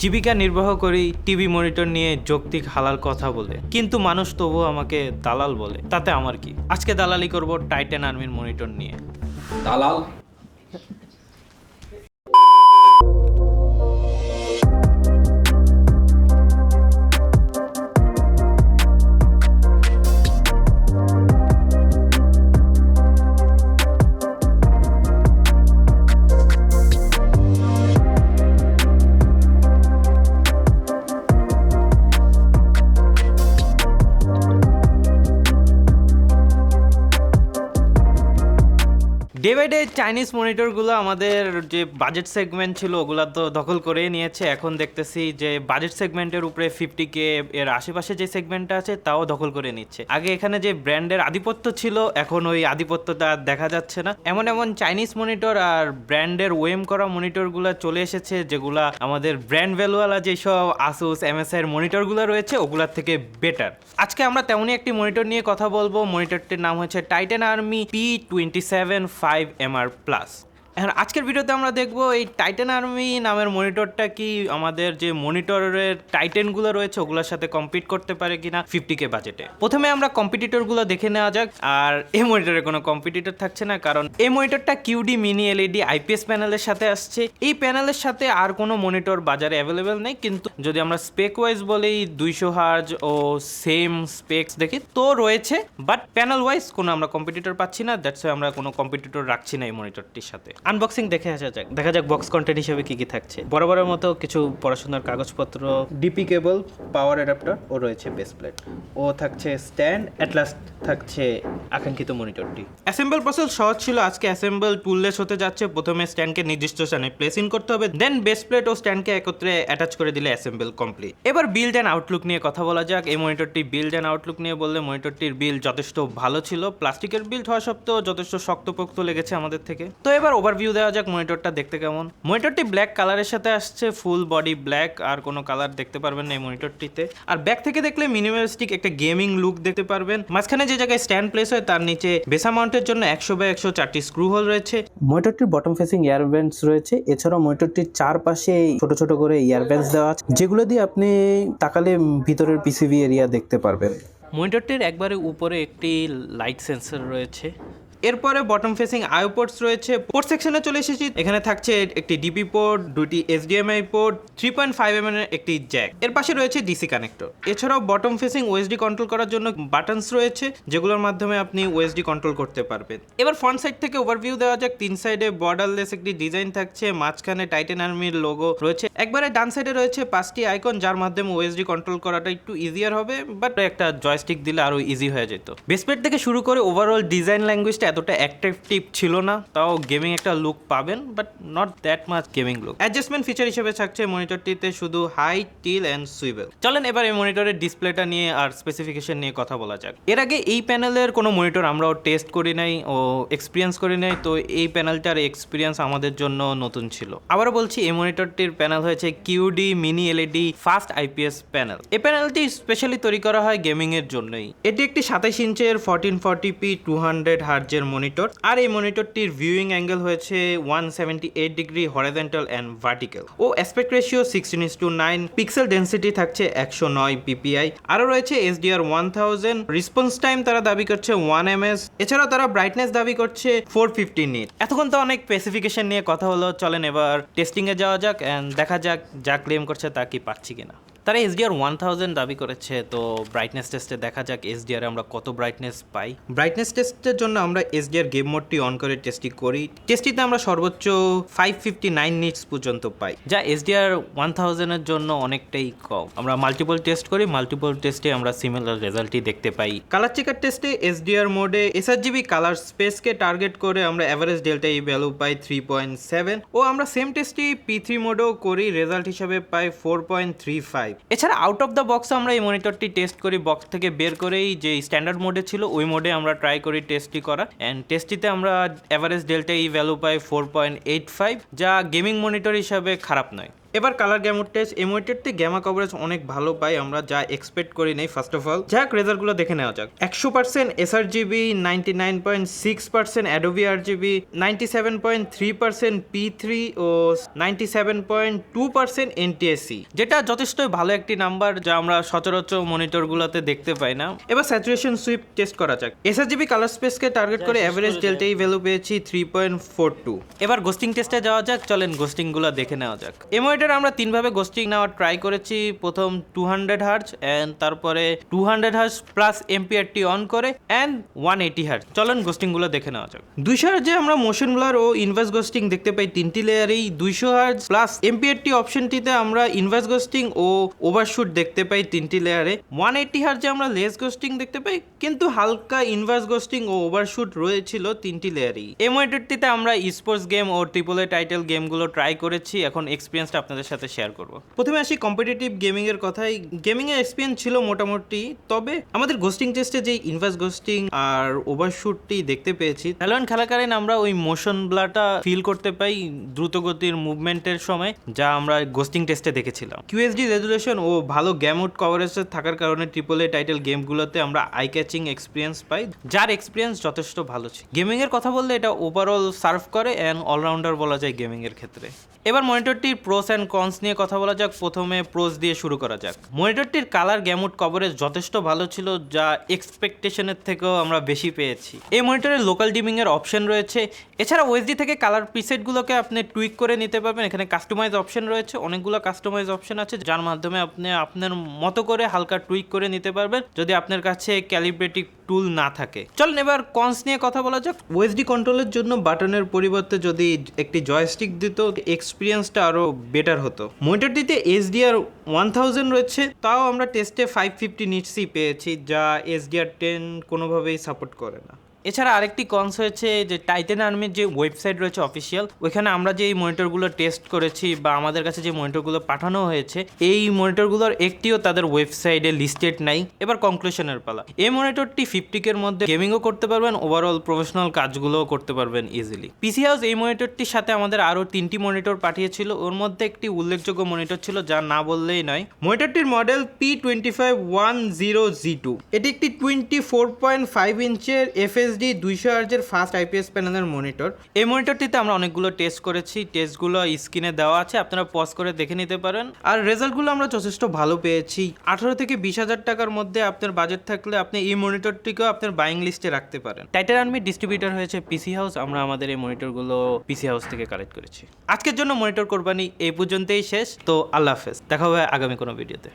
জীবিকা নির্বাহ করি, টিভি মনিটর নিয়ে যৌক্তিক হালাল কথা বলে। কিন্তু মানুষ তবুও আমাকে দালাল বলে। তাতে আমার কি? আজকে দালালি করব টাইটান আর্মির মনিটর নিয়ে। দালাল? ডে বাই ডে চাইনিজ মনিটরগুলো আমাদের যে বাজেট সেগমেন্ট ছিল ওগুলো তো দখল করে নিয়েছে। এখন দেখতেছি যে বাজেট সেগমেন্টের উপরে ফিফটি কে এর আশেপাশে যে সেগমেন্টটা আছে, তাও দখল করে নিচ্ছে। আগে এখানে যে ব্র্যান্ডের আধিপত্য ছিল, এখন ওই আধিপত্যটা দেখা যাচ্ছে না। এমন এমন চাইনিজ মনিটর আর ব্র্যান্ডের ওয়েম করা মনিটরগুলো চলে এসেছে, যেগুলা আমাদের ব্র্যান্ড ভ্যালুওয়ালা যেসব আসুস এমএসআই এর মনিটরগুলো রয়েছে, ওগুলার থেকে বেটার আজকে আমরা তেমনই একটি মনিটর নিয়ে কথা বলব। মনিটরটির নাম হচ্ছে Titan Army P twenty seven five MR plus এখন আজকের ভিডিওতে আমরা দেখব এই টাইটেন আর্মি নামের মনিটরটা কি, আমাদের যে মনিটরের টাইটেনগুলো রয়েছে, ওগুলোর সাথে কম্পিট করতে পারে কিনা ফিফটি কে বাজেটে প্রথমে আমরা কম্পিটিটরগুলো দেখে নেওয়া যাক, আর এই মনিটরে কোনো কম্পিটিটর থাকছে না, কারণ এই মনিটরটা কিউডি মিনি এলইডি আইপিএস প্যানেলের সাথে আসছে। এই প্যানেলের সাথে আর কোনো মনিটর বাজারে অ্যাভেলেবেল নেই, কিন্তু যদি আমরা স্পেক ওয়াইজ বলেই দুইশো হার্জ ও সেম স্পেক্স দেখি, তো রয়েছে বাট প্যানেল ওয়াইজ কোনো আমরা কম্পিটিটর পাচ্ছি না দ্যাটস আমরা কোনো কম্পিটিটর রাখছি না এই মনিটরটির সাথে। আনবক্সিং দেখে আসা যাক। দেখা যাক বক্স কন্টেন্ট হিসেবে কি কি থাকছে। বরাবরের মতো কিছু পড়াশোনার কাগজপত্র ডিপি কেবল পাওয়ার অ্যাডাপ্টার ও রয়েছে বেস প্লেট ও থাকছে স্ট্যান্ড অ্যাট লাস্ট থাকছে আকাঙ্ক্ষিত মনিটরটি অ্যাসেম্বল প্রসেস সহজ ছিল। আজকে অ্যাসেম্বল টুললেস হতে যাচ্ছে। প্রথমে স্ট্যান্ডকে নির্দিষ্ট স্থানে প্লেস ইন করতে হবে। দেন বেস প্লেট ও স্ট্যান্ডকে একত্রে অ্যাটাচ করে দিলে অ্যাসেম্বল কমপ্লিট এবার বিল্ড অ্যান্ড আউটলুক নিয়ে কথা বলা যাক। এই মনিটরটি বিল্ড অ্যান্ড আউটলুক নিয়ে বললে মনিটরটির বিল যথেষ্ট ভালো ছিল। প্লাস্টিকের বিল্ড হওয়া সত্ত্বেও যথেষ্ট শক্তপোক্ত লেগেছে আমাদের থেকে। তো এবার ওভারভিউ দেওয়া যাক মনিটরটা দেখতে কেমন। মনিটরটি ব্ল্যাক কালারের সাথে আসছে ফুল বডি ব্ল্যাক আর কোনো কালার দেখতে পারবেন না এই মনিটরটিতে আর ব্যাক থেকে দেখলে মিনিমালিস্টিক একটা গেমিং লুক দেখতে পারবেন। মাঝখানে যে জায়গায় স্ট্যান্ড প্লেস হয়, তার নিচে বেসা মাউন্টের জন্য একশো বাই একশো চারটি স্ক্রু হোল রয়েছে। মনিটরটির বটম ফেসিং ইয়ার ব্যান্ডস রয়েছে। এছাড়াও মনিটরটির চারপাশে ছোট ছোট করে ইয়ার ব্যান্ডস দেওয়া আছে, যেগুলো দিয়ে আপনি তাকালে ভিতরের পিসিবি এরিয়া দেখতে পারবেন। মনিটরটির একবারে উপরে একটি লাইট সেন্সর রয়েছে। এরপরে বটম ফেসিং আইও পোর্টস রয়েছে। পোর্ট সেকশনে চলে এসেছি। এখানে থাকছে একটি ডিপি পোর্ট দুটি HDMI port three point five M এর একটি জ্যাক এর পাশে রয়েছে ডিসি কানেক্টর এছাড়াও বটম ফেসিং ওএসডি কন্ট্রোল করার জন্য বাটনস রয়েছে, যেগুলোর মাধ্যমে আপনি ওএসডি কন্ট্রোল করতে পারবেন। এবার ফ্রন্ট সাইড থেকে ওভারভিউ দেওয়া যাক। তিন সাইডে বর্ডারলেস একটি ডিজাইন থাকছে। মাঝখানে টাইটেন আর্মির লোগো রয়েছে। একবারে ডান সাইডে রয়েছে পাঁচটি আইকন যার মাধ্যমে ওএসডি কন্ট্রোল করাটা একটু ইজিয়ার হবে বাট একটা জয়স্টিক দিলে আরও ইজি হয়ে যেত। বেসপেট থেকে শুরু করে ওভারঅল ডিজাইন ল্যাঙ্গুয়েজটা এতটা অ্যাট্রাকটিভ ছিল না, তাও গেমিং একটা লুক পাবেন but not that much gaming look adjustment feature হিসেবে থাকছে মনিটরটিতে শুধু হাই টিল অ্যান্ড সুইবেল চলেন এবার এই মনিটরের ডিসপ্লেটা নিয়ে আর স্পেসিফিকেশন নিয়ে কথা বলা যাক। এর আগে এই প্যানেলের কোনো মনিটর আমরাও টেস্ট করি নাই ও এক্সপিরিয়েন্স করি নাই, তো এই প্যানেলটার এক্সপিরিয়েন্স আমাদের জন্য নতুন ছিল। আবারও বলছি, এই মনিটরটির প্যানেল হয়েছে QD mini LED fast IPS panel এই প্যানেলটি স্পেশালি তৈরি করা হয় গেমিংয়ের জন্যই। এটি একটি সাতাইশ ইঞ্চের fourteen forty P two hundred হার্জের monitor আর এই মনিটরটির ভিউইং অ্যাঙ্গেল হয়েছে one seventy eight degree horizontal and vertical O aspect ratio sixteen is to nine pixel density থাকছে একশো নয় পিপিআই আরও রয়েছে SDR one thousand response time তারা দাবি করছে ওয়ান এম এস এছাড়াও তারা ব্রাইটনেস দাবি করছে ফোর ফিফটি নিট এতক্ষণ তো অনেক স্পেসিফিকেশন নিয়ে কথা হলো, চলেন এবার টেস্টিংয়ে যাওয়া যাক অ্যান্ড দেখা যাক যা ক্লেম করছে তা কি পাচ্ছি কিনা। তারা এসডিআর ওয়ান থাউজেন্ড দাবি করেছে তো ব্রাইটনেস টেস্টে দেখা যাক এসডিআর আমরা কত ব্রাইটনেস পাই। ব্রাইটনেস টেস্টের জন্য আমরা এসডিআর গেম মোডটি অন করে টেস্টটি করি। টেস্টিতে আমরা সর্বোচ্চ ফাইভ ফিফটি নাইন নিটস পর্যন্ত পাই। যা এসডিআর ওয়ান থাউজেন্ডের জন্য অনেকটাই কম। আমরা মাল্টিপল টেস্ট করি মাল্টিপল টেস্টে আমরা সিমিলার রেজাল্টই দেখতে পাই। কালার চেকার টেস্টে এসডিআর মোডে এসআরজিবি কালার স্পেসকে টার্গেট করে আমরা অ্যাভারেজ ডেল্টা ই ভ্যালু পাই থ্রি পয়েন্ট সেভেন ও আমরা সেম টেস্টটি পি থ্রি মোডেও করি রেজাল্ট হিসাবে পাই ফোর পয়েন্ট থ্রি ফাইভ এছাড়া আউট অফ দ্য বক্স আমরা এই মনিটরটি টেস্ট করি বক্স থেকে বের করেই যে স্ট্যান্ডার্ড মোডে ছিল, ওই মোডে আমরা ট্রাই করি টেস্টটি করা অ্যান্ড টেস্টটিতে আমরা অ্যাভারেজ ডেল্টা ই ভ্যালু পাই ফোর পয়েন্ট এইট ফাইভ যা গেমিং মনিটর হিসাবে খারাপ নয়। এবার কালার গ্যামোর টেস্ট এই মনিটরটি গ্যামা কভারেজ অনেক ভালো পাই আমরা যা এক্সপেক্ট করি নাই ফার্স্ট অফ অল যাক রেজাল্টগুলো দেখে নেওয়া যাক। একশো percent sRGB ninety nine point six percent Adobe RGB ninety seven point three percent P three ও ninety seven point two percent NTSC যেটা যথেষ্টই ভালো একটি নাম্বার যা আমরা সচরাচর মনিটরগুলোতে দেখতে পাই না। এবার স্যাচুরেশন সুইপ টেস্ট করা যাক। এসআর জিবি কালার স্পেসকে টার্গেট করে অ্যাভারেজ ডেল্টাই ভ্যালু পেয়েছি থ্রি পয়েন্ট ফোর টু এবার গোস্টিং টেস্টে যাওয়া যাক চলেন গোস্টিংগুলো দেখে নেওয়া যাক। এই মনিটরে আমরা তিনভাবে গোস্টিং নেওয়ার ট্রাই করেছি। প্রথম টু হান্ড্রেড হার্জ অ্যান্ড তারপরে two hundred hertz plus MPRT on করে অ্যান্ড ওয়ান এইটি হার্জ চলেন গোস্টিংগুলো দেখে নেওয়া যাক। দুইশো হার্জে আমরা মোশন ব্লার ও ইনভার্স গোস্টিং দেখতে পাই তিনটি লেয়ারেই দুইশো হার্জ প্লাস এমপিআরটি অপশনটিতে আমরা ইনভার্স গোস্টিং ও ওভারশুট দেখতে পাই তিনটি লেয়ারে ওয়ান এইটি হার্জে আমরা লেস গোস্টিং দেখতে পাই, কিন্তু হালকা ইনভার্স গোস্টিং ও ওভারশুট রয়েছিল তিনটি লেয়ারেই এই মনিটরটিতে আমরা স্পোর্টস গেম ও ট্রিপল এ টাইটেল গেমগুলো ট্রাই করেছি। এখন এক্সপিরিয়েন্সটা আপনাদের সাথে শেয়ার করব। প্রথমে আসি কম্পিটিটিভ গেমিং এর কথাই। গেমিং এর এক্সপিরিয়েন্স ছিল মোটামুটি, তবে আমাদের গোস্টিং টেস্টে যে ইনভার্স গোস্টিং আর ওভারশুটটি দেখতে পেয়েছি ভ্যালোরেন্ট খেলাকালীন আমরা ওই মোশন ব্লাটা ফিল করতে পাই দ্রুতগতির মুভমেন্টের সময়, যা আমরা গোস্টিং টেস্টে দেখেছিলাম। কিউএসডি রেজুলেশন ও ভালো গ্যামউড কভারেজ থাকার কারণে ট্রিপল এ টাইটেল গেমগুলোতে আমরা আই ক্যাচিং এক্সপিরিয়েন্স পাই, যার এক্সপিরিয়েন্স যথেষ্ট ভালো ছিল। গেমিং এর কথা বললে এটা ওভারঅল সার্ভ করে অ্যান্ড অলরাউন্ডার বলা যায় গেমিং এর ক্ষেত্রে। এবার মনিটরটির প্রোস অ্যান্ড কনস নিয়ে কথা বলা যাক। প্রথমে প্রোজ দিয়ে শুরু করা যাক। মনিটরটির কালার গ্যামুট কভারেজ যথেষ্ট ভালো ছিল, যা এক্সপেকটেশনের থেকেও আমরা বেশি পেয়েছি। এই মনিটরে লোকাল ডিমিং এর অপশন রয়েছে। এছাড়া ওএসডি থেকে কালার প্রিসেটগুলোকে আপনি টুইক করে নিতে পারবেন। এখানে কাস্টমাইজ অপশন রয়েছে, অনেকগুলো কাস্টমাইজ অপশন আছে, যার মাধ্যমে আপনি আপনার মতো করে হালকা টুইক করে নিতে পারবেন, যদি আপনার কাছে ক্যালিব্রেটিক টুল না থাকে। চলেন এবার কনস নিয়ে কথা বলা যাক। ওএসডি কন্ট্রোলের জন্য বাটনের পরিবর্তে যদি একটি জয়স্টিক দিত এক্সপিরিয়েন্সটা আরও বেটার হতো। মনিটরটিতে এসডিআর ওয়ান থাউজেন্ড রয়েছে, তাও আমরা টেস্টে ফাইভ ফিফটি নিটসই পেয়েছি, যা এসডিআর টেন কোনোভাবেই সাপোর্ট করে না। এছাড়া আরেকটি কনস হয়েছে যে টাইটেন আর্মির যে ওয়েবসাইট রয়েছে অফিসিয়াল ওইখানে আমরা যে এই মনিটরগুলো টেস্ট করেছি বা আমাদের কাছে যে মনিটরগুলো পাঠানো হয়েছে, এই মনিটরগুলোর একটিও তাদের ওয়েবসাইটে লিস্টেড নাই। এবার কনক্লুশনের পালা। এই মনিটরটি ফিফটিকের মধ্যে গেমিংও করতে পারবেন ওভারঅল প্রফেশনাল কাজগুলোও করতে পারবেন ইজিলি পিসি হাউস এই মনিটরটির সাথে আমাদের আরও তিনটি মনিটর পাঠিয়েছিল। ওর মধ্যে একটি উল্লেখযোগ্য মনিটর ছিল, যা না বললেই নয়। মনিটরটির model P twenty five one zero G two এটি একটি টোয়েন্টি ফোর পয়েন্ট ফাইভ ইঞ্চের এফএসডি দুইশো আর্জের ফার্স্ট আইপিএস প্যানেলের মনিটর এই মনিটরটিতে আমরা অনেকগুলো টেস্ট করেছি টেস্টগুলো স্ক্রিনে দেওয়া আছে, আপনারা পজ করে দেখে নিতে পারেন। আর রেজাল্টগুলো আমরা যথেষ্ট ভালো পেয়েছি। আঠারো থেকে বিশ হাজার টাকার মধ্যে আপনার বাজেট থাকলে আপনি এই মনিটরটিকেও আপনার বাইং লিস্টে রাখতে পারেন। টাইটার আর্মি ডিস্ট্রিবিউটর হয়েছে পিসি হাউস আমরা আমাদের এই মনিটরগুলো পিসি হাউস থেকে কালেক্ট করেছি। আজকের জন্য মনিটর কোরবানি এই পর্যন্তই শেষ। তো আল্লাহ হাফেজ। দেখা হবে আগামী কোনো ভিডিওতে